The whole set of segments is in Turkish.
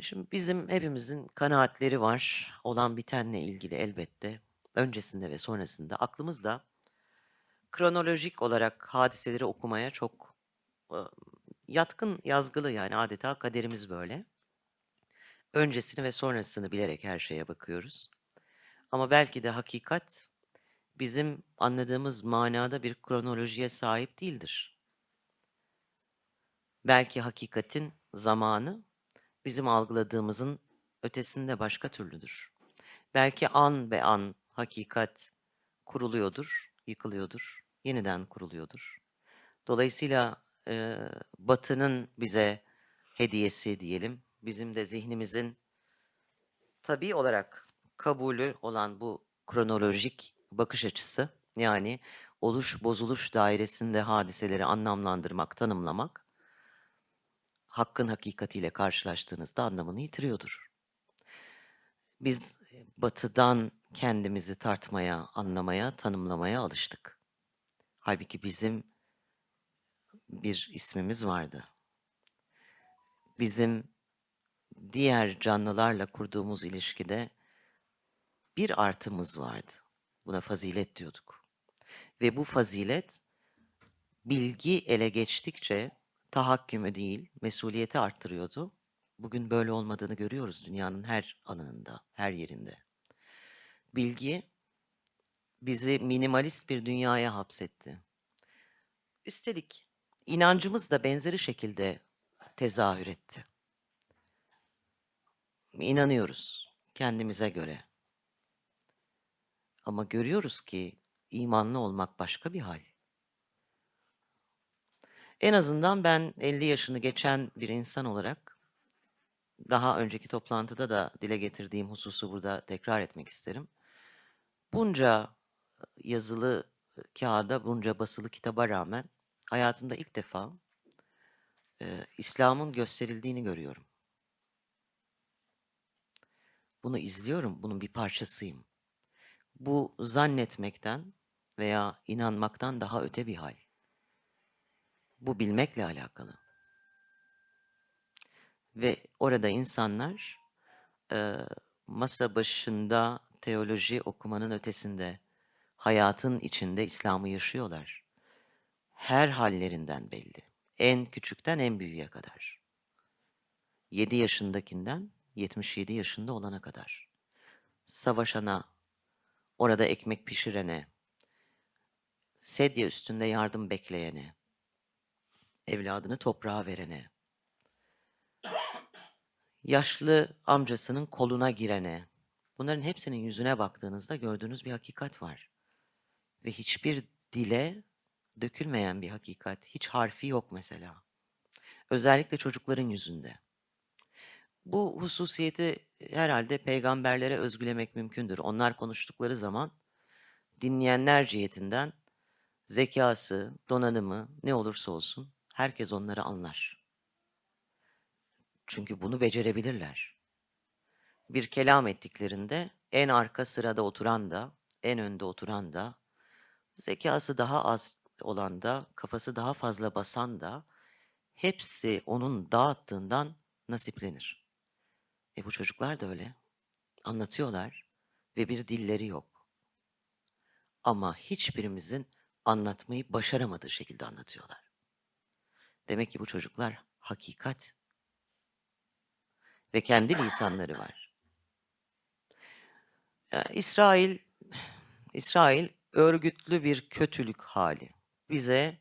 Şimdi bizim hepimizin kanaatleri var. Olan bitenle ilgili elbette. Öncesinde ve sonrasında aklımızda kronolojik olarak hadiseleri okumaya çok e, yatkın, yazgılı yani adeta kaderimiz böyle. Öncesini ve sonrasını bilerek her şeye bakıyoruz. Ama belki de hakikat bizim anladığımız manada bir kronolojiye sahip değildir. Belki hakikatin zamanı bizim algıladığımızın ötesinde başka türlüdür. Belki an be an hakikat kuruluyordur, yıkılıyordur, yeniden kuruluyordur. Dolayısıyla e, Batı'nın bize hediyesi diyelim, bizim de zihnimizin tabii olarak kabulü olan bu kronolojik bakış açısı, yani oluş bozuluş dairesinde hadiseleri anlamlandırmak, tanımlamak, hakkın hakikatiyle karşılaştığınızda anlamını yitiriyordur. Biz batıdan kendimizi tartmaya, anlamaya, tanımlamaya alıştık. Halbuki bizim bir ismimiz vardı. Bizim diğer canlılarla kurduğumuz ilişkide bir artımız vardı. Buna fazilet diyorduk. Ve bu fazilet bilgi ele geçtikçe tahakkümü değil, mesuliyeti arttırıyordu. Bugün böyle olmadığını görüyoruz dünyanın her alanında, her yerinde. Bilgi bizi minimalist bir dünyaya hapsetti. Üstelik inancımız da benzeri şekilde tezahür etti. İnanıyoruz kendimize göre. Ama görüyoruz ki imanlı olmak başka bir hal. En azından ben 50 yaşını geçen bir insan olarak daha önceki toplantıda da dile getirdiğim hususu burada tekrar etmek isterim. Bunca yazılı kağıda, bunca basılı kitaba rağmen hayatımda ilk defa e, İslam'ın gösterildiğini görüyorum. Bunu izliyorum, bunun bir parçasıyım. Bu zannetmekten veya inanmaktan daha öte bir hal. Bu bilmekle alakalı. Ve orada insanlar e, masa başında teoloji okumanın ötesinde, hayatın içinde İslam'ı yaşıyorlar. Her hallerinden belli. En küçükten en büyüğe kadar. 7 yaşındakinden 77 yaşında olana kadar. Savaşana, orada ekmek pişirene, sedye üstünde yardım bekleyene, evladını toprağa verene, yaşlı amcasının koluna girene, bunların hepsinin yüzüne baktığınızda gördüğünüz bir hakikat var. Ve hiçbir dile dökülmeyen bir hakikat, hiç harfi yok mesela. Özellikle çocukların yüzünde. Bu hususiyeti herhalde peygamberlere özgülemek mümkündür. Onlar konuştukları zaman dinleyenler cihetinden zekası, donanımı ne olursa olsun herkes onları anlar. Çünkü bunu becerebilirler. Bir kelam ettiklerinde en arka sırada oturan da, en önde oturan da, zekası daha az olan da, kafası daha fazla basan da hepsi onun dağıttığından nasiplenir. E bu çocuklar da öyle. Anlatıyorlar ve bir dilleri yok. Ama hiçbirimizin anlatmayı başaramadığı şekilde anlatıyorlar. Demek ki bu çocuklar hakikat ve kendi lisanları var. Ya, İsrail İsrail örgütlü bir kötülük hali. Bize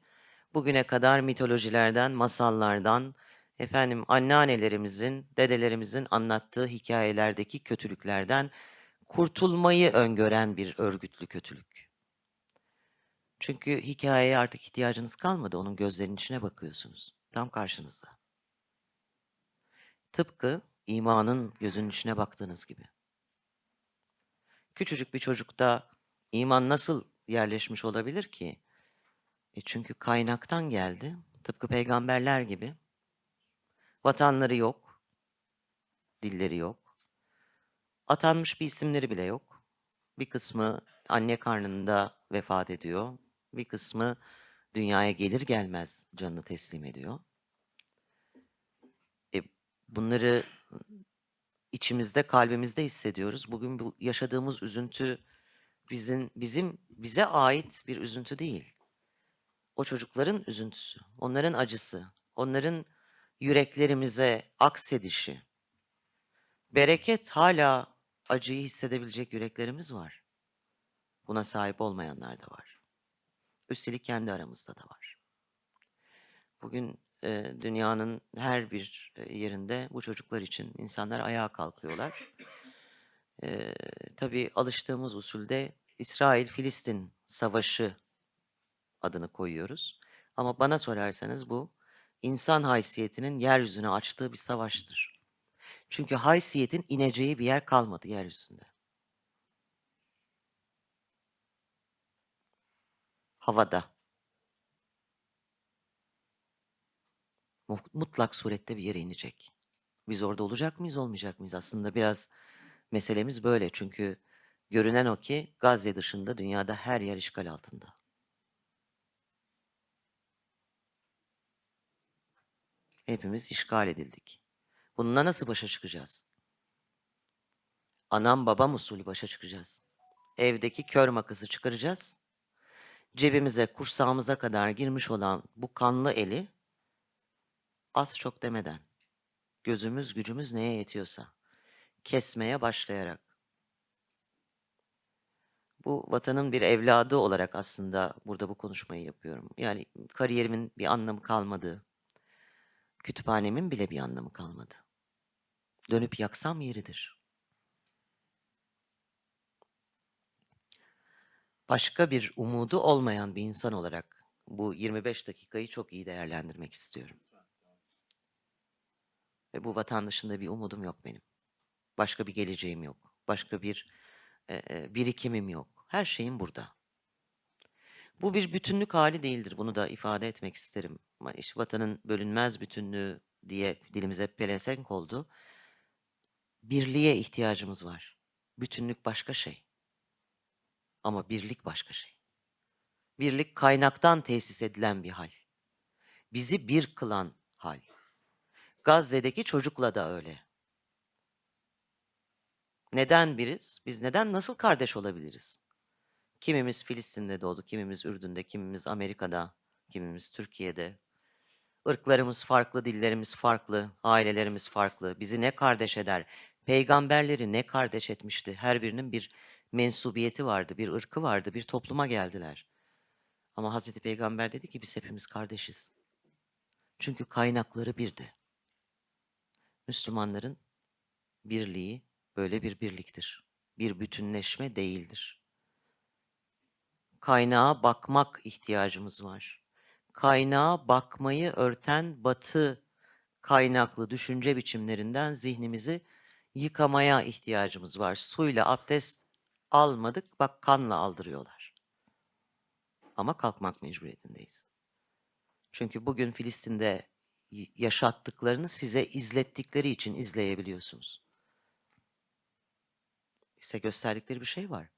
bugüne kadar mitolojilerden, masallardan, efendim anneannelerimizin, dedelerimizin anlattığı hikayelerdeki kötülüklerden kurtulmayı öngören bir örgütlü kötülük. Çünkü hikayeye artık ihtiyacınız kalmadı. Onun gözlerinin içine bakıyorsunuz. Tam karşınızda. Tıpkı imanın gözünün içine baktığınız gibi. Küçücük bir çocukta iman nasıl yerleşmiş olabilir ki? E çünkü kaynaktan geldi. Tıpkı peygamberler gibi. Vatanları yok. Dilleri yok. Atanmış bir isimleri bile yok. Bir kısmı anne karnında vefat ediyor. Bir kısmı dünyaya gelir gelmez canını teslim ediyor. E, bunları içimizde, kalbimizde hissediyoruz. Bugün bu yaşadığımız üzüntü bizim bizim bize ait bir üzüntü değil. O çocukların üzüntüsü, onların acısı, onların yüreklerimize aksedişi. Bereket hala acıyı hissedebilecek yüreklerimiz var. Buna sahip olmayanlar da var. Üstelik kendi aramızda da var. Bugün e, dünyanın her bir yerinde bu çocuklar için insanlar ayağa kalkıyorlar. E, tabii alıştığımız usulde İsrail-Filistin savaşı adını koyuyoruz. Ama bana sorarsanız bu insan haysiyetinin yeryüzüne açtığı bir savaştır. Çünkü haysiyetin ineceği bir yer kalmadı yeryüzünde. Havada. Mu- Mutlak surette bir yere inecek. Biz orada olacak mıyız, olmayacak mıyız? Aslında biraz meselemiz böyle. Çünkü görünen o ki Gazze dışında dünyada her yer işgal altında. Hepimiz işgal edildik. Bununla nasıl başa çıkacağız? Anam babam usulü başa çıkacağız. Evdeki kör makası çıkaracağız. Cebimize, kursağımıza kadar girmiş olan bu kanlı eli az çok demeden, gözümüz gücümüz neye yetiyorsa, kesmeye başlayarak. Bu vatanın bir evladı olarak aslında burada bu konuşmayı yapıyorum. Yani kariyerimin bir anlamı kalmadı. Kütüphanemin bile bir anlamı kalmadı. Dönüp yaksam yeridir. Başka bir umudu olmayan bir insan olarak bu 25 dakikayı çok iyi değerlendirmek istiyorum. Ve bu vatan dışında bir umudum yok benim. Başka bir geleceğim yok. Başka bir e, e, birikimim yok. Her şeyim burada. Bu bir bütünlük hali değildir. Bunu da ifade etmek isterim. İşte vatanın bölünmez bütünlüğü diye dilimize pelesenk oldu. Birliğe ihtiyacımız var. Bütünlük başka şey. Ama birlik başka şey. Birlik kaynaktan tesis edilen bir hal. Bizi bir kılan hal. Gazze'deki çocukla da öyle. Neden biriz? Biz neden nasıl kardeş olabiliriz? Kimimiz Filistin'de doğdu, kimimiz Ürdün'de, kimimiz Amerika'da, kimimiz Türkiye'de. Irklarımız farklı, dillerimiz farklı, ailelerimiz farklı. Bizi ne kardeş eder? Peygamberleri ne kardeş etmişti? Her birinin bir mensubiyeti vardı, bir ırkı vardı, bir topluma geldiler. Ama Hazreti Peygamber dedi ki biz hepimiz kardeşiz. Çünkü kaynakları birdi. Müslümanların birliği böyle bir birliktir. Bir bütünleşme değildir. Kaynağa bakmak ihtiyacımız var. Kaynağa bakmayı örten batı kaynaklı düşünce biçimlerinden zihnimizi yıkamaya ihtiyacımız var. Suyla abdest almadık, bak kanla aldırıyorlar. Ama kalkmak mecburiyetindeyiz. Çünkü bugün Filistin'de yaşattıklarını size izlettikleri için izleyebiliyorsunuz. Size gösterdikleri bir şey var.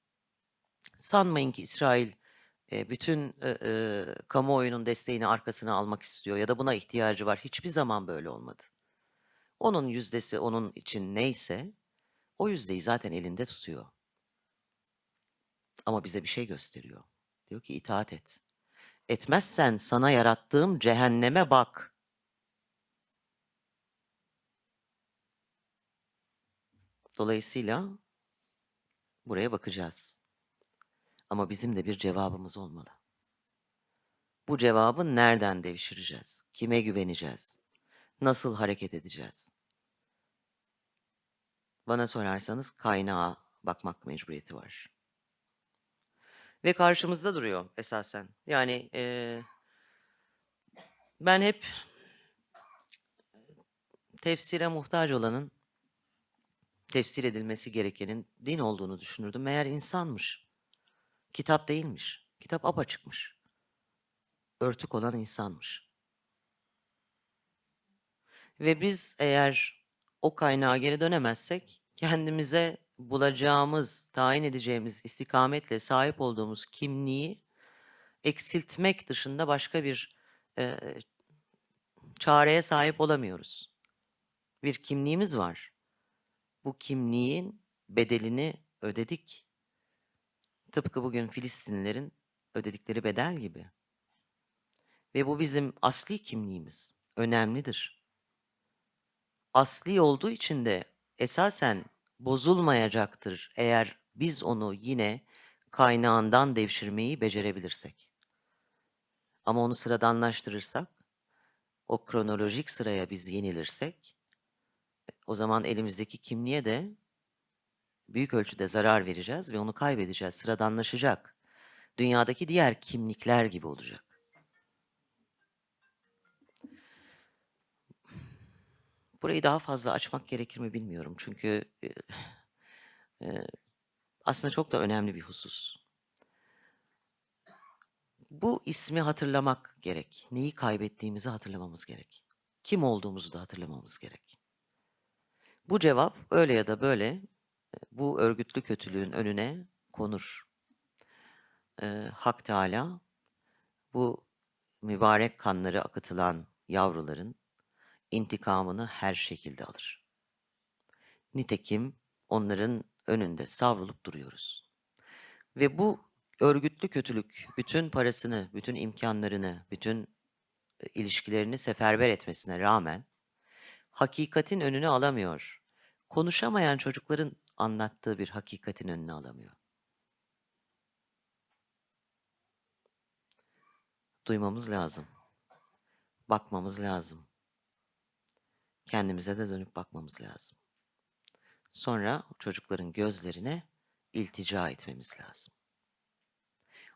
Sanmayın ki İsrail e, bütün e, e, kamuoyunun desteğini arkasına almak istiyor ya da buna ihtiyacı var. Hiçbir zaman böyle olmadı. Onun yüzdesi onun için neyse o yüzdeyi zaten elinde tutuyor. Ama bize bir şey gösteriyor. Diyor ki itaat et. Etmezsen sana yarattığım cehenneme bak. Dolayısıyla buraya bakacağız. Ama bizim de bir cevabımız olmalı. Bu cevabı nereden devşireceğiz? Kime güveneceğiz? Nasıl hareket edeceğiz? Bana sorarsanız kaynağa bakmak mecburiyeti var. Ve karşımızda duruyor esasen. Yani eee, ben hep tefsire muhtaç olanın tefsir edilmesi gerekenin din olduğunu düşünürdüm. Meğer insanmış. Kitap değilmiş. Kitap apaçıkmış. Örtük olan insanmış. Ve biz eğer o kaynağa geri dönemezsek kendimize bulacağımız, tayin edeceğimiz istikametle sahip olduğumuz kimliği eksiltmek dışında başka bir e, çareye sahip olamıyoruz. Bir kimliğimiz var. bu kimliğin bedelini ödedik. Tıpkı bugün Filistinlilerin ödedikleri bedel gibi. Ve bu bizim asli kimliğimiz. Önemlidir. Asli olduğu için de esasen bozulmayacaktır eğer biz onu yine kaynağından devşirmeyi becerebilirsek. Ama onu sıradanlaştırırsak, o kronolojik sıraya biz yenilirsek, o zaman elimizdeki kimliğe de büyük ölçüde zarar vereceğiz ve onu kaybedeceğiz, sıradanlaşacak. Dünyadaki diğer kimlikler gibi olacak. Burayı daha fazla açmak gerekir mi bilmiyorum. Çünkü e, e, aslında çok da önemli bir husus. Bu ismi hatırlamak gerek. Neyi kaybettiğimizi hatırlamamız gerek. Kim olduğumuzu da hatırlamamız gerek. Bu cevap öyle ya da böyle bu örgütlü kötülüğün önüne konur. E, Hak Teala bu mübarek kanları akıtılan yavruların intikamını her şekilde alır. Nitekim onların önünde savrulup duruyoruz. Ve bu örgütlü kötülük bütün parasını, bütün imkanlarını, bütün e, ilişkilerini seferber etmesine rağmen hakikatin önünü alamıyor. Konuşamayan çocukların anlattığı bir hakikatin önünü alamıyor. Duymamız lazım. Bakmamız lazım. Kendimize de dönüp bakmamız lazım. Sonra çocukların gözlerine iltica etmemiz lazım.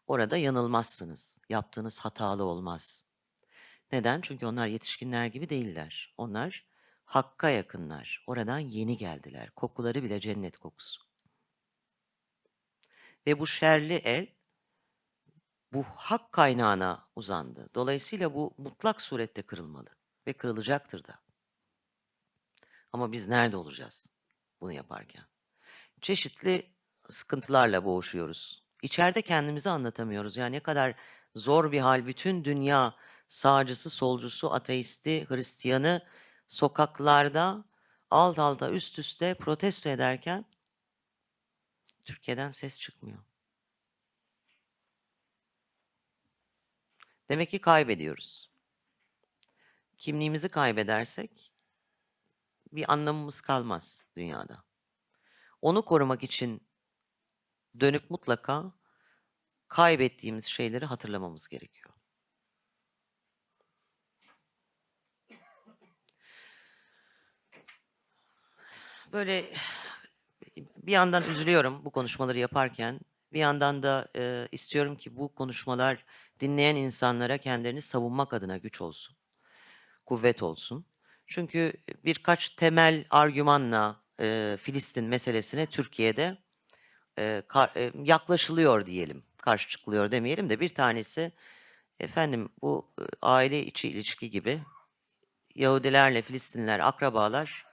Orada yanılmazsınız. Yaptığınız hatalı olmaz. Neden? Çünkü onlar yetişkinler gibi değiller. Onlar hakka yakınlar. Oradan yeni geldiler. Kokuları bile cennet kokusu. Ve bu şerli el bu hak kaynağına uzandı. Dolayısıyla bu mutlak surette kırılmalı ve kırılacaktır da. Ama biz nerede olacağız bunu yaparken? Çeşitli sıkıntılarla boğuşuyoruz. İçeride kendimizi anlatamıyoruz. Yani ne kadar zor bir hal. Bütün dünya sağcısı, solcusu, ateisti, Hristiyanı sokaklarda alt alta üst üste protesto ederken Türkiye'den ses çıkmıyor. Demek ki kaybediyoruz. Kimliğimizi kaybedersek bir anlamımız kalmaz dünyada. Onu korumak için dönüp mutlaka kaybettiğimiz şeyleri hatırlamamız gerekiyor. Böyle bir yandan üzülüyorum bu konuşmaları yaparken. Bir yandan da e, istiyorum ki bu konuşmalar dinleyen insanlara kendilerini savunmak adına güç olsun, kuvvet olsun. Çünkü birkaç temel argümanla e, Filistin meselesine Türkiye'de e, kar, e, yaklaşılıyor diyelim. Karşı çıkılıyor demeyelim de bir tanesi efendim bu e, aile içi ilişki gibi Yahudilerle Filistinler akrabalar.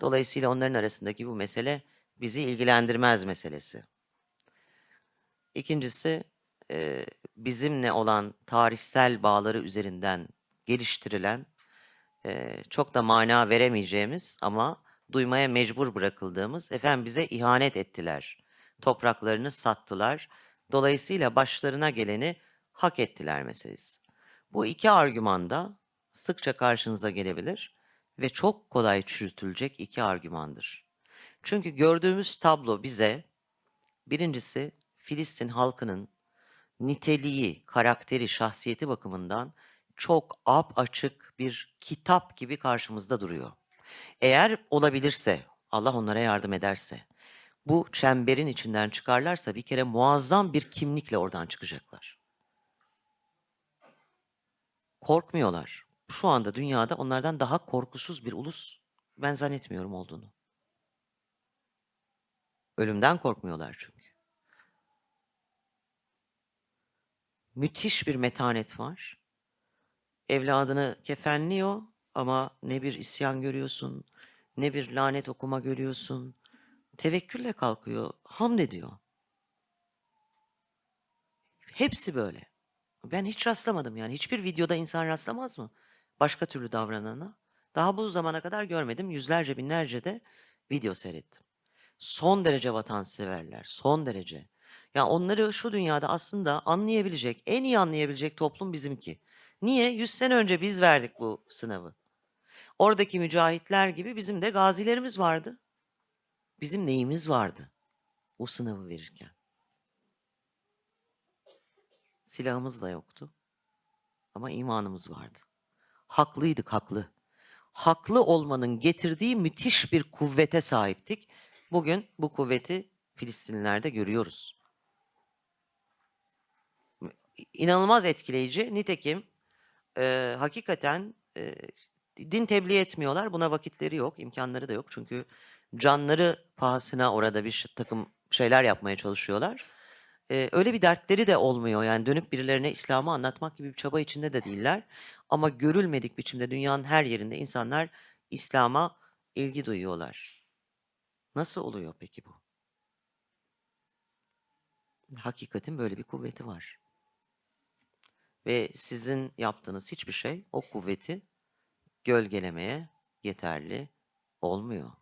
Dolayısıyla onların arasındaki bu mesele bizi ilgilendirmez meselesi. İkincisi e, bizimle olan tarihsel bağları üzerinden geliştirilen e, çok da mana veremeyeceğimiz ama duymaya mecbur bırakıldığımız efendim bize ihanet ettiler. Topraklarını sattılar. Dolayısıyla başlarına geleni hak ettiler meselesi. Bu iki argümanda sıkça karşınıza gelebilir ve çok kolay çürütülecek iki argümandır. Çünkü gördüğümüz tablo bize birincisi Filistin halkının niteliği, karakteri, şahsiyeti bakımından çok ap açık bir kitap gibi karşımızda duruyor. Eğer olabilirse, Allah onlara yardım ederse, bu çemberin içinden çıkarlarsa bir kere muazzam bir kimlikle oradan çıkacaklar. Korkmuyorlar. Şu anda dünyada onlardan daha korkusuz bir ulus ben zannetmiyorum olduğunu. Ölümden korkmuyorlar çünkü. Müthiş bir metanet var. Evladını kefenliyor ama ne bir isyan görüyorsun, ne bir lanet okuma görüyorsun. Tevekkülle kalkıyor, hamd ediyor. Hepsi böyle. Ben hiç rastlamadım yani. Hiçbir videoda insan rastlamaz mı? Başka türlü davranana. Daha bu zamana kadar görmedim. Yüzlerce binlerce de video seyrettim. Son derece vatanseverler, son derece. Ya onları şu dünyada aslında anlayabilecek, en iyi anlayabilecek toplum bizimki. Niye? 100 sene önce biz verdik bu sınavı. Oradaki mücahitler gibi bizim de gazilerimiz vardı. Bizim neyimiz vardı bu sınavı verirken? Silahımız da yoktu. Ama imanımız vardı. Haklıydık, haklı. Haklı olmanın getirdiği müthiş bir kuvvete sahiptik. Bugün bu kuvveti Filistinlilerde görüyoruz. İnanılmaz etkileyici. Nitekim e, hakikaten e, din tebliğ etmiyorlar. Buna vakitleri yok, imkanları da yok. Çünkü canları pahasına orada bir takım şeyler yapmaya çalışıyorlar. E, öyle bir dertleri de olmuyor. Yani dönüp birilerine İslam'ı anlatmak gibi bir çaba içinde de değiller. Ama görülmedik biçimde dünyanın her yerinde insanlar İslam'a ilgi duyuyorlar. Nasıl oluyor peki bu? Hakikatin böyle bir kuvveti var. Ve sizin yaptığınız hiçbir şey o kuvveti gölgelemeye yeterli olmuyor.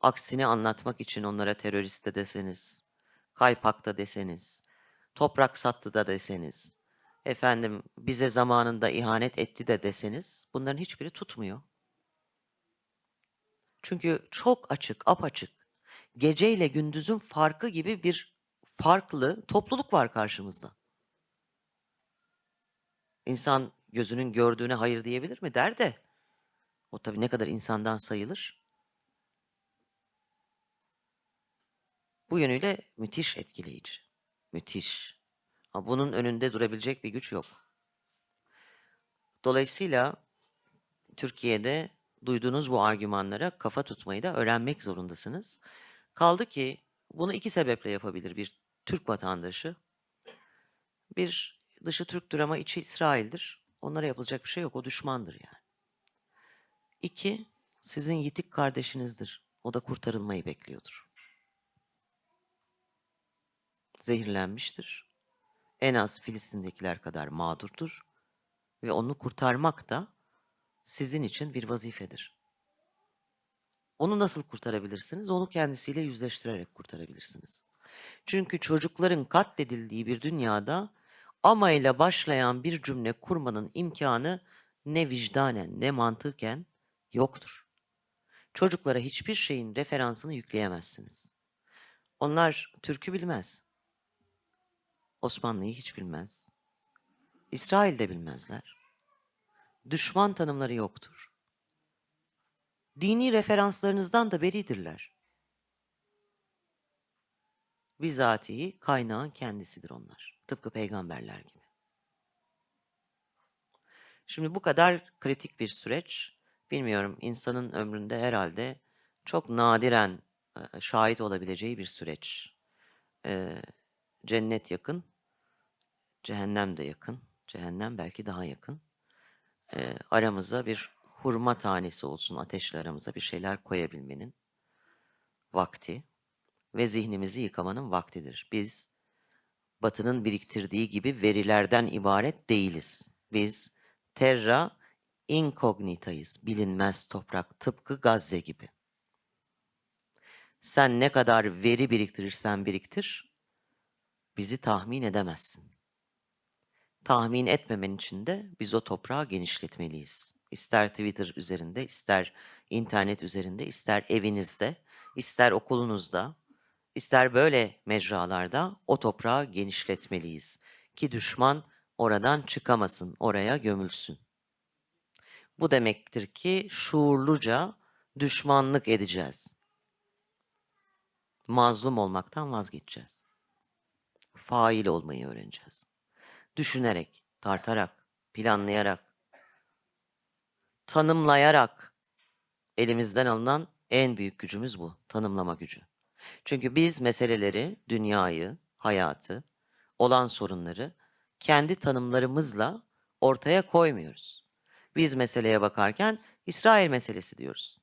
Aksini anlatmak için onlara terörist de deseniz, kaypak da deseniz, toprak sattı da deseniz, efendim bize zamanında ihanet etti de deseniz bunların hiçbiri tutmuyor. Çünkü çok açık, apaçık, geceyle gündüzün farkı gibi bir farklı topluluk var karşımızda. İnsan gözünün gördüğüne hayır diyebilir mi? Der de. O tabii ne kadar insandan sayılır? Bu yönüyle müthiş etkileyici. Müthiş. Ama bunun önünde durabilecek bir güç yok. Dolayısıyla Türkiye'de duyduğunuz bu argümanlara kafa tutmayı da öğrenmek zorundasınız. Kaldı ki bunu iki sebeple yapabilir bir Türk vatandaşı. Bir dışı Türktür ama içi İsrail'dir. Onlara yapılacak bir şey yok. O düşmandır yani. İki, sizin yitik kardeşinizdir. O da kurtarılmayı bekliyordur. Zehirlenmiştir. En az Filistin'dekiler kadar mağdurdur. Ve onu kurtarmak da sizin için bir vazifedir. Onu nasıl kurtarabilirsiniz? Onu kendisiyle yüzleştirerek kurtarabilirsiniz. Çünkü çocukların katledildiği bir dünyada ama ile başlayan bir cümle kurmanın imkanı ne vicdanen ne mantıken yoktur. Çocuklara hiçbir şeyin referansını yükleyemezsiniz. Onlar Türk'ü bilmez. Osmanlı'yı hiç bilmez. İsrail'de bilmezler. Düşman tanımları yoktur. Dini referanslarınızdan da beridirler. Bizatihi kaynağın kendisidir onlar. Tıpkı peygamberler gibi. Şimdi bu kadar kritik bir süreç, bilmiyorum insanın ömründe herhalde çok nadiren e, şahit olabileceği bir süreç. E, cennet yakın, cehennem de yakın, cehennem belki daha yakın. E, aramıza bir hurma tanesi olsun, ateşle aramıza bir şeyler koyabilmenin vakti ve zihnimizi yıkamanın vaktidir. Biz Batı'nın biriktirdiği gibi verilerden ibaret değiliz. Biz terra incognitayız, bilinmez toprak, tıpkı Gazze gibi. Sen ne kadar veri biriktirirsen biriktir, bizi tahmin edemezsin. Tahmin etmemen için de biz o toprağı genişletmeliyiz. İster Twitter üzerinde, ister internet üzerinde, ister evinizde, ister okulunuzda, ister böyle mecralarda o toprağı genişletmeliyiz. Ki düşman oradan çıkamasın, oraya gömülsün. Bu demektir ki şuurluca düşmanlık edeceğiz. Mazlum olmaktan vazgeçeceğiz. Fail olmayı öğreneceğiz. Düşünerek, tartarak, planlayarak, tanımlayarak elimizden alınan en büyük gücümüz bu, tanımlama gücü. Çünkü biz meseleleri, dünyayı, hayatı, olan sorunları kendi tanımlarımızla ortaya koymuyoruz. Biz meseleye bakarken İsrail meselesi diyoruz.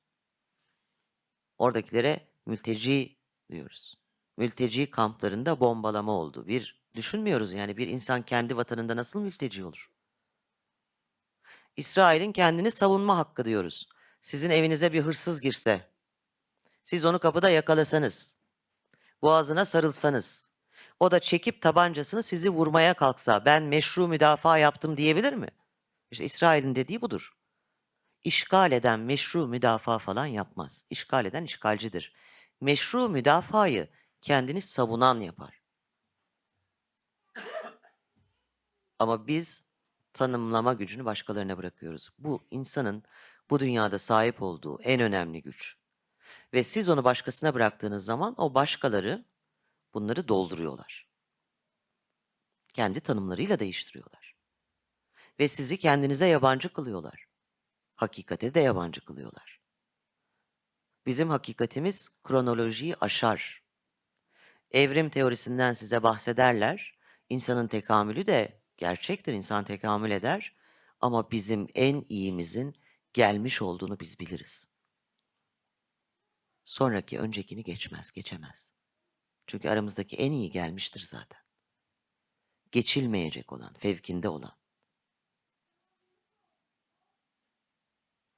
Oradakilere mülteci diyoruz. Mülteci kamplarında bombalama oldu. Bir düşünmüyoruz yani bir insan kendi vatanında nasıl mülteci olur? İsrail'in kendini savunma hakkı diyoruz. Sizin evinize bir hırsız girse, Siz onu kapıda yakalasanız, boğazına sarılsanız, o da çekip tabancasını sizi vurmaya kalksa ben meşru müdafaa yaptım diyebilir mi? İşte İsrail'in dediği budur. İşgal eden meşru müdafaa falan yapmaz. İşgal eden işgalcidir. Meşru müdafayı kendini savunan yapar. Ama biz tanımlama gücünü başkalarına bırakıyoruz. Bu insanın bu dünyada sahip olduğu en önemli güç. Ve siz onu başkasına bıraktığınız zaman o başkaları bunları dolduruyorlar. Kendi tanımlarıyla değiştiriyorlar. Ve sizi kendinize yabancı kılıyorlar. Hakikate de yabancı kılıyorlar. Bizim hakikatimiz kronolojiyi aşar. Evrim teorisinden size bahsederler. İnsanın tekamülü de gerçektir. İnsan tekamül eder. Ama bizim en iyimizin gelmiş olduğunu biz biliriz. Sonraki öncekini geçmez, geçemez. Çünkü aramızdaki en iyi gelmiştir zaten. Geçilmeyecek olan, fevkinde olan.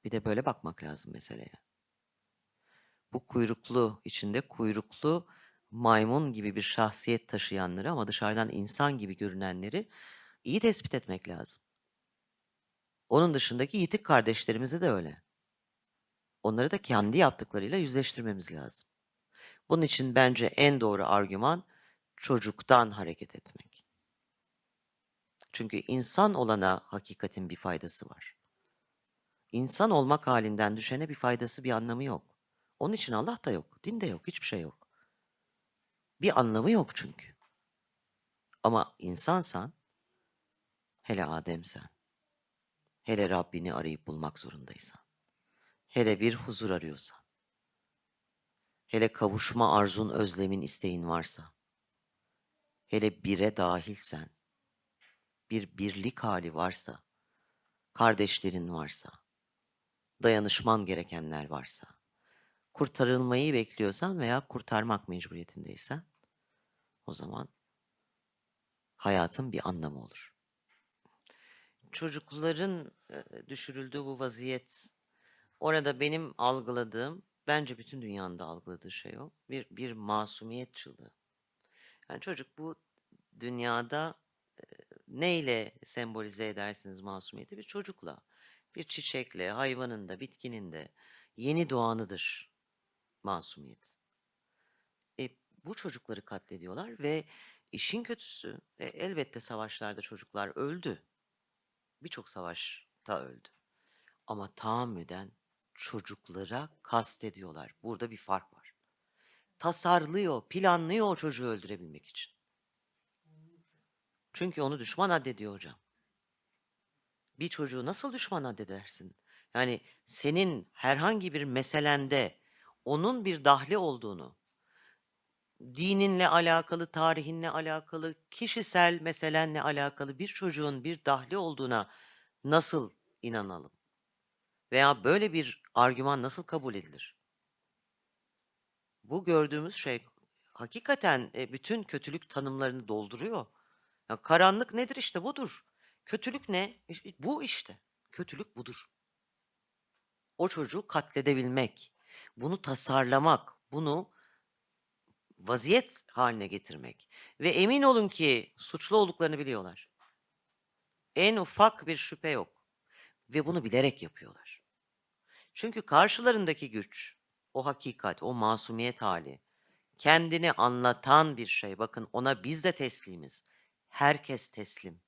Bir de böyle bakmak lazım meseleye. Bu kuyruklu, içinde kuyruklu maymun gibi bir şahsiyet taşıyanları ama dışarıdan insan gibi görünenleri iyi tespit etmek lazım. Onun dışındaki yitik kardeşlerimizi de öyle. Onları da kendi yaptıklarıyla yüzleştirmemiz lazım. Bunun için bence en doğru argüman çocuktan hareket etmek. Çünkü insan olana hakikatin bir faydası var. İnsan olmak halinden düşene bir faydası, bir anlamı yok. Onun için Allah da yok, din de yok, hiçbir şey yok. Bir anlamı yok çünkü. Ama insansan, hele Ademsen, hele Rabbini arayıp bulmak zorundaysan, hele bir huzur arıyorsan, hele kavuşma arzun, özlemin, isteğin varsa, hele bire dahilsen, bir birlik hali varsa, kardeşlerin varsa, dayanışman gerekenler varsa, kurtarılmayı bekliyorsan veya kurtarmak mecburiyetindeysen, o zaman hayatın bir anlamı olur. Çocukların düşürüldüğü bu vaziyet, orada benim algıladığım, bence bütün dünyanın da algıladığı şey o, bir, bir masumiyet çığlığı. Yani çocuk bu dünyada e, neyle sembolize edersiniz masumiyeti? Bir çocukla, bir çiçekle, hayvanın da, bitkinin de yeni doğanıdır masumiyet. E, bu çocukları katlediyorlar ve işin kötüsü e, elbette savaşlarda çocuklar öldü. Birçok savaşta öldü. Ama tahammüden çocuklara kastediyorlar. Burada bir fark var. Tasarlıyor, planlıyor o çocuğu öldürebilmek için. Çünkü onu düşman addediyor hocam. Bir çocuğu nasıl düşman addedersin? Yani senin herhangi bir meselende onun bir dahli olduğunu, dininle alakalı, tarihinle alakalı, kişisel meselenle alakalı bir çocuğun bir dahli olduğuna nasıl inanalım? Veya böyle bir argüman nasıl kabul edilir? Bu gördüğümüz şey hakikaten e, bütün kötülük tanımlarını dolduruyor. Ya karanlık nedir işte budur. Kötülük ne? Bu işte. Kötülük budur. O çocuğu katledebilmek, bunu tasarlamak, bunu vaziyet haline getirmek ve emin olun ki suçlu olduklarını biliyorlar. En ufak bir şüphe yok ve bunu bilerek yapıyorlar. Çünkü karşılarındaki güç, o hakikat, o masumiyet hali, kendini anlatan bir şey. Bakın ona biz de teslimiz. Herkes teslim.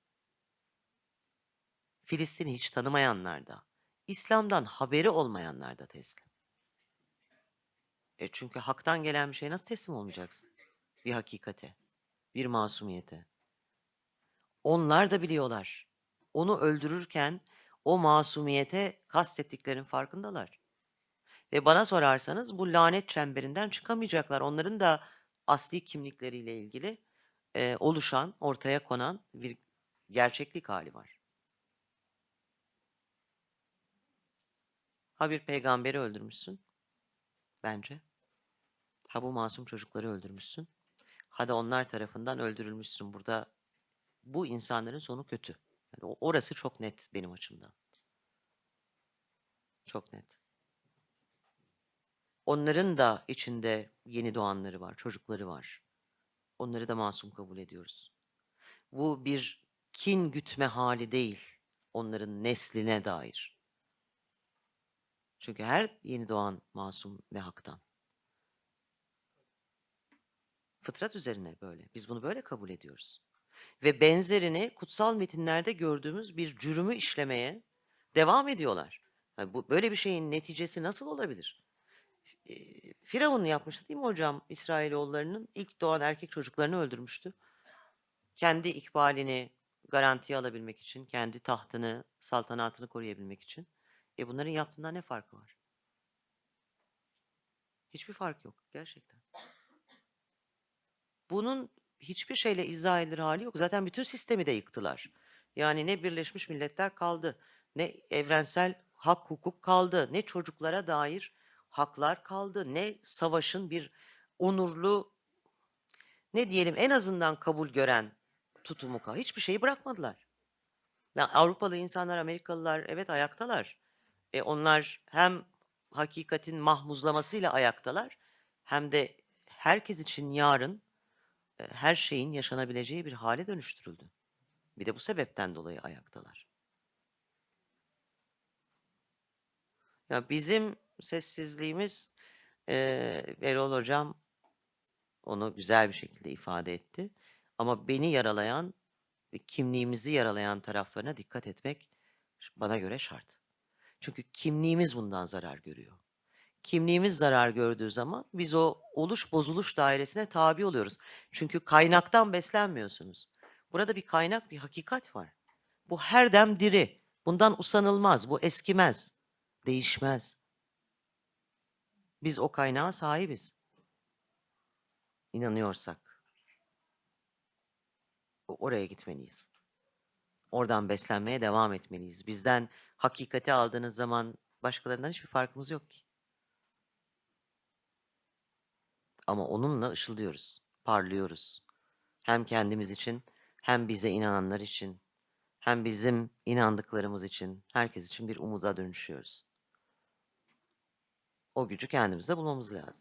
Filistin'i hiç tanımayanlar da, İslam'dan haberi olmayanlar da teslim. E çünkü haktan gelen bir şeye nasıl teslim olmayacaksın? Bir hakikate, bir masumiyete. Onlar da biliyorlar. Onu öldürürken o masumiyete kastettiklerinin farkındalar. Ve bana sorarsanız bu lanet çemberinden çıkamayacaklar. Onların da asli kimlikleriyle ilgili e, oluşan, ortaya konan bir gerçeklik hali var. Ha bir peygamberi öldürmüşsün bence. Ha bu masum çocukları öldürmüşsün. Ha da onlar tarafından öldürülmüşsün. Burada bu insanların sonu kötü. Yani orası çok net benim açımdan. Çok net. Onların da içinde yeni doğanları var, çocukları var. Onları da masum kabul ediyoruz. Bu bir kin gütme hali değil onların nesline dair. Çünkü her yeni doğan masum ve haktan. Fıtrat üzerine böyle. Biz bunu böyle kabul ediyoruz. Ve benzerini kutsal metinlerde gördüğümüz bir cürümü işlemeye devam ediyorlar. Yani bu böyle bir şeyin neticesi nasıl olabilir? Eee, Firavun yapmıştı değil mi hocam? İsrailoğullarının ilk doğan erkek çocuklarını öldürmüştü. Kendi ikbalini garantiye alabilmek için, kendi tahtını, saltanatını koruyabilmek için. E bunların yaptığından ne farkı var? Hiçbir fark yok gerçekten. Bunun hiçbir şeyle izah edilir hali yok. Zaten bütün sistemi de yıktılar. Yani ne Birleşmiş Milletler kaldı, ne evrensel hak hukuk kaldı, ne çocuklara dair haklar kaldı, ne savaşın bir onurlu ne diyelim en azından kabul gören tutumu kaldı. Hiçbir şeyi bırakmadılar. Ya Avrupalı insanlar, Amerikalılar evet ayaktalar. E onlar hem hakikatin mahmuzlamasıyla ayaktalar hem de herkes için yarın her şeyin yaşanabileceği bir hale dönüştürüldü. Bir de bu sebepten dolayı ayaktalar. Ya bizim sessizliğimiz e, Erol Hocam onu güzel bir şekilde ifade etti. Ama beni yaralayan ve kimliğimizi yaralayan taraflarına dikkat etmek bana göre şart. Çünkü kimliğimiz bundan zarar görüyor. Kimliğimiz zarar gördüğü zaman biz o oluş bozuluş dairesine tabi oluyoruz. Çünkü kaynaktan beslenmiyorsunuz. Burada bir kaynak, bir hakikat var. Bu her dem diri. Bundan usanılmaz, bu eskimez, değişmez. Biz o kaynağa sahibiz. İnanıyorsak. Oraya gitmeliyiz. Oradan beslenmeye devam etmeliyiz. Bizden hakikati aldığınız zaman başkalarından hiçbir farkımız yok ki. Ama onunla ışıldıyoruz, parlıyoruz. Hem kendimiz için, hem bize inananlar için, hem bizim inandıklarımız için, herkes için bir umuda dönüşüyoruz. O gücü kendimizde bulmamız lazım.